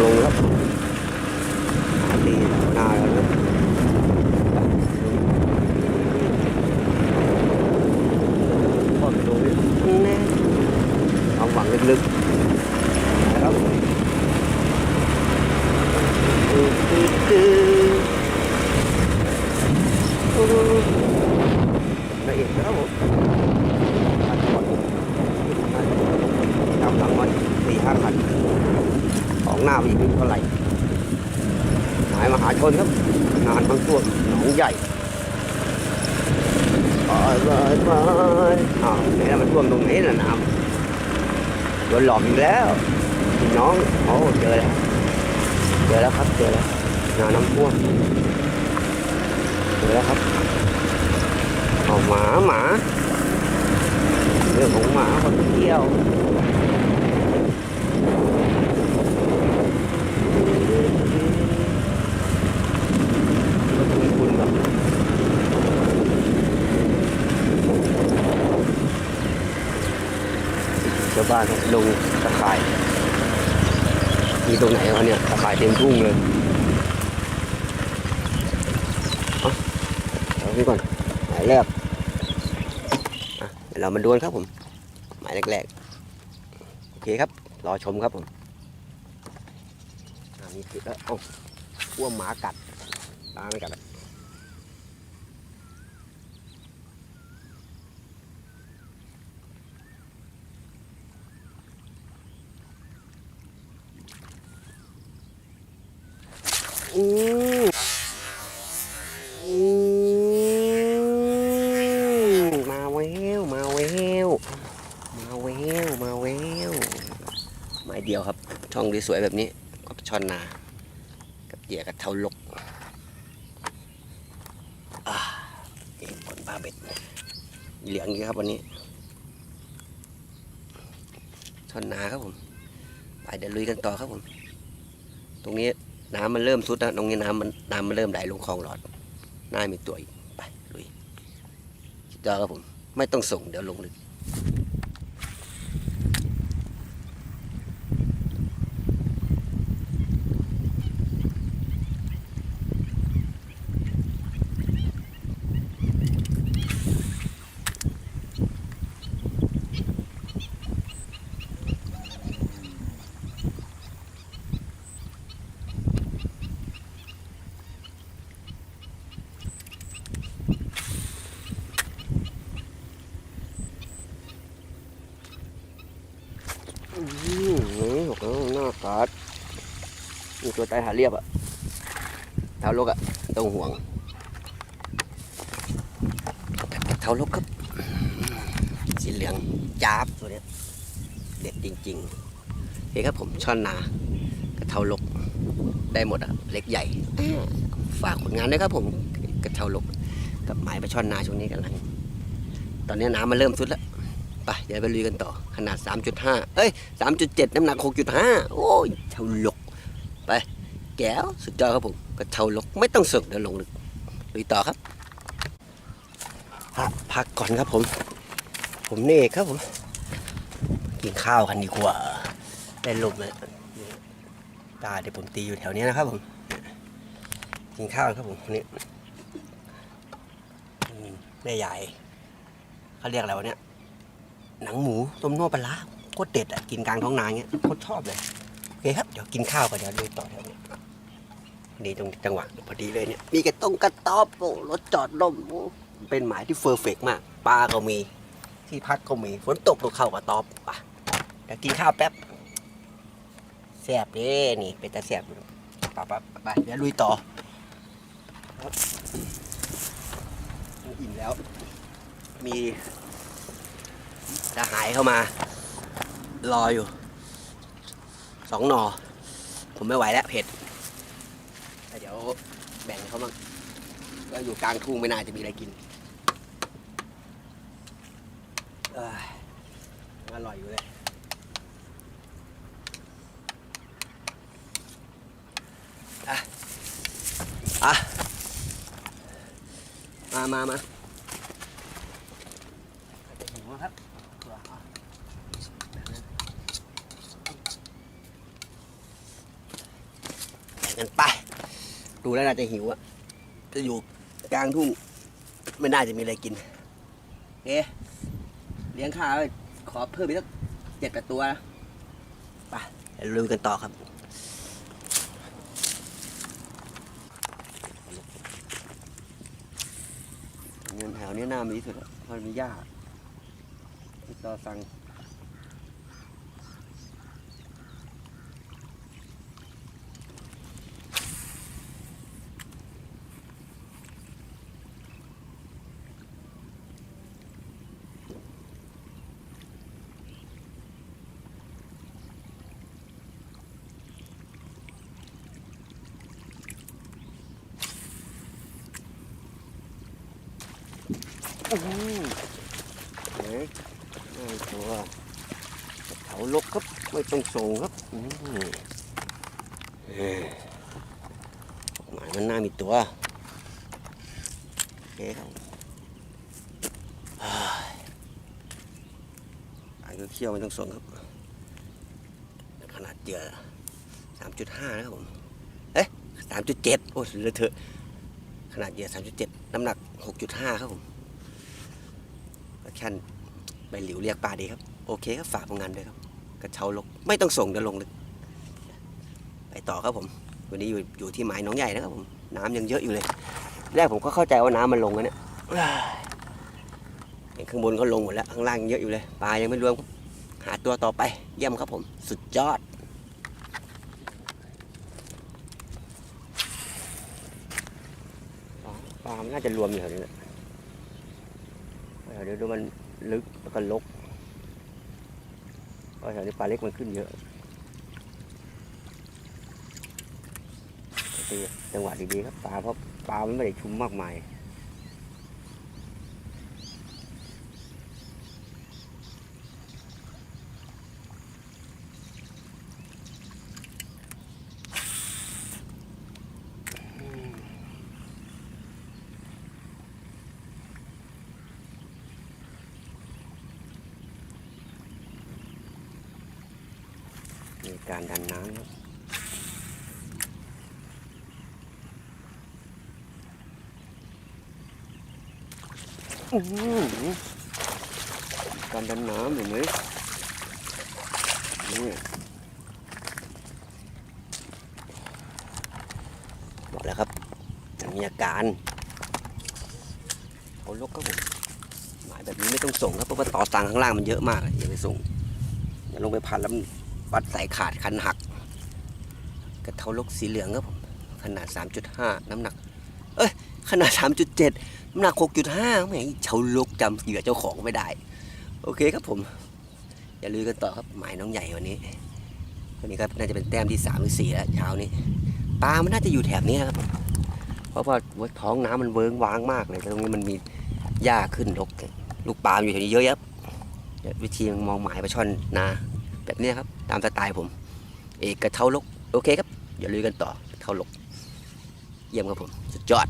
ลงลงครับตีหน้าแล้วนะก็ดูแน่ความหวังลึกๆนะครับคือคือคือละเอียดนะครับผม ตามหลังมาสี่ห้าคันของหน้าอีกไม่เท่าไหร่หมายมหาชนครับงานบาง ช่นองใหญ่ไปไปไปอ้าวนล่ะมันท่วมตรงนี้นะน้ำโดนหลอกอีกแล้วพี่น้องโอ้เจอแล้วเจอแล้วครับเจอแล้วงานน้ำท่วมเจอแล้วครับเอาหมาหมาเรื่องของหมาคนเที่ยว คุณแบบชาวบ้านลงตะข่าย มีตรงไหนวะเนี่ย ตะข่ายเต็มทุ่งเลยเอาเอานี่ก่อน หมายแรกเดี๋ยวเรามาดูกันครับผม หมายแรกๆ โอเคครับ รอชมครับผมอันนี้คือแล้วอ้าอ้วมหมากัดตาไม่กัดอะอืม อืมมาแววมาแววมาแววมาแววหมายเดียวครับ ช่องสวยๆแบบนี้ก็ช่อนนา กับเหยื่อกับเทาลกอ่าเอ็นผลปลาเบ็ดเหลืองอยู่ครับวันนี้ช่อนนาครับผม ไปเดี๋ยวลุยกันต่อครับผม ตรงนี้ น้ำมันเริ่มซุดนะตรงนี้น้ำมันน้ำมันเริ่มไหลลงคลองหลอดน่ามีตัวอีก ไปลุยจอครับผม ไม่ต้องส่งเดี๋ยวลงลึกอืมนี่หกแล้วหน้ากัดมีตัวตหาเรียบอะเท้าลกอะต้องห่วงเท้าลกครับ สีเหลืองจ้าบตัวเนี้ยเด็ดจริงๆเฮ้ครับผมช่อนนากระเทาลกได้หมดอะเล็กใหญ่ ฝากผลงานด้วยครับผมกระเทาลกกับหมายปลาช่อนนาช่วงนี้กำลัง ตอนนี้น้ำมันเริ่มสุดแล้ว ไปเดี๋ยวไปลุยกันต่อ ขนาด 3.5 เอ้ย 3.7 น้ำหนัก 6.5 โอ้ยเท่าลก ไป แก้วสุดยอดครับผมก็เท่าลกไม่ต้องสึกเดี๋ยวลงลึกลุยต่อครับ พักก่อนครับผม ผมนี่เอกครับผม กินข้าวกันดีกว่าได้ลมเลยตาเดี๋ยวผมตีอยู่แถวนี้นะครับผม กินข้าวครับผมนี่แม่ใหญ่เขาเรียกอะไรวะเนี่ย หนังหมูต้มนัวปลาโคตรเด็ดอะกินกลางท้องนาเงี้ยโคตรชอบเลยโอเคครับเดี๋ยวกินข้าวไปเดี๋ยวดูต่อแถวนี้นี่ตรงจังหวะพอดีเลยเนี่ยมีกระต้งกระต๊อบโอ้รถจอดล่มโอ้เป็นหมายที่เฟอร์เฟกมากปลาก็มีที่พักก็มีฝนตกลงเข้ากระต๊อบไปเดี๋ยวกินข้าวแป๊บแซ่บเด้นี่เป็นตาแซ่บอยู่ปะปะไปเดี๋ยวลุยต่อครับอิ่มแล้ว มี จะหายเข้ามา รออยู่สองหนอ ผมไม่ไหวแล้วเผ็ดแต่เดี๋ยวแบ่งเขาบ้างแล้วอยู่กลางทุ่งไม่น่าจะมีอะไรกินเอ้ยอร่อยอยู่เลยอะอะมามามาหัวครับส กันไป ดูแล้วน่าจะหิวอะจะอยู่กลางทุ่งไม่น่าจะมีอะไรกินเอ๊ะเลี้ยงข้าวขอเพิ่มอีกสักเจ็ดแปดตัวนะไปลุยกันต่อครับเงินแถวนี้น่ามีที่สุดเพราะมีหญ้าติดต่อสั่ง โอ้โหเฮ้ยตัวเขาลกครับไม่ต้องส่งครับอืมเอ้ยหมายมันน่ามีตัวโอเคครับเฮ้ยอันก็เคี่ยวไม่ต้องส่งครับ ขนาดเหยื่อสามจุดห้านะครับผมเอ๊ะสามจุดเจ็ดโอ้ยเลอะเทอะขนาดเหยื่อสามจุดเจ็ดน้ำหนักหกจุดห้าครับผม แค่นใบหลิวเรียกปลาดีครับ โอเคครับฝากผลงานด้วยครับ กระเช้าลกไม่ต้องส่งเดี๋ยวลงลึกไปต่อครับผม วันนี้อยู่อยู่ที่หมายน้องใหญ่นะครับผมน้ำยังเยอะอยู่เลย แรกผมก็เข้าใจว่าน้ำมันลงแล้วเนี่ยเห็นข้างบนเขาลงหมดแล้วข้างล่างเยอะอยู่เลยปลายังไม่รวมหาตัวต่อไปเยี่ยมครับผม สุดยอดปลามันน่าจะรวมอยู่แถวนี้แหละ เดี๋ยวดูมันลึกแล้วก็ลกเพราะแถวนี้ปลาเล็กมันขึ้นเยอะตีจังหวะดีๆครับปลาเพราะปลามันไม่ได้ชุมมากมาย มีการดันน้ำครับการดันน้ำเห็นไหมนี่บอกแล้วครับมันมีอาการเขาลกครับผมหมายแบบนี้ไม่ต้องส่งครับเพราะว่าต่อตังข้างล่างมันเยอะมากอย่าไปส่งอย่าลงไปพันแล้ว วัดสายขาดคันหัก กระเทาลกสีเหลืองครับผมขนาด 3.5 น้ำหนัก เอ้ย ขนาด 3.7 น้ำหนัก 6.5แหมเชาลกจำเหยื่อเจ้าของไม่ได้ โอเคครับผม อย่าลืมกันต่อครับหมายน้องใหญ่วันนี้ วันนี้ก็น่าจะเป็นแต้มที่3หรือ4แล้วเช้านี้ปลามันน่าจะอยู่แถบนี้ครับ เพราะว่าท้องน้ำมันเวิ้งว้างมากเลยตรงนี้มันมีหญ้าขึ้นรกลูกปลามอยู่แถวนี้เยอะแยะววิธีมองหมายปลาช่อนนาแบบนี้ครับ ตามสไตล์ผม เอกกระเท่าลก โอเคครับ อย่าลืมกันต่อเท่าลก เยี่ยมครับผม สุดยอด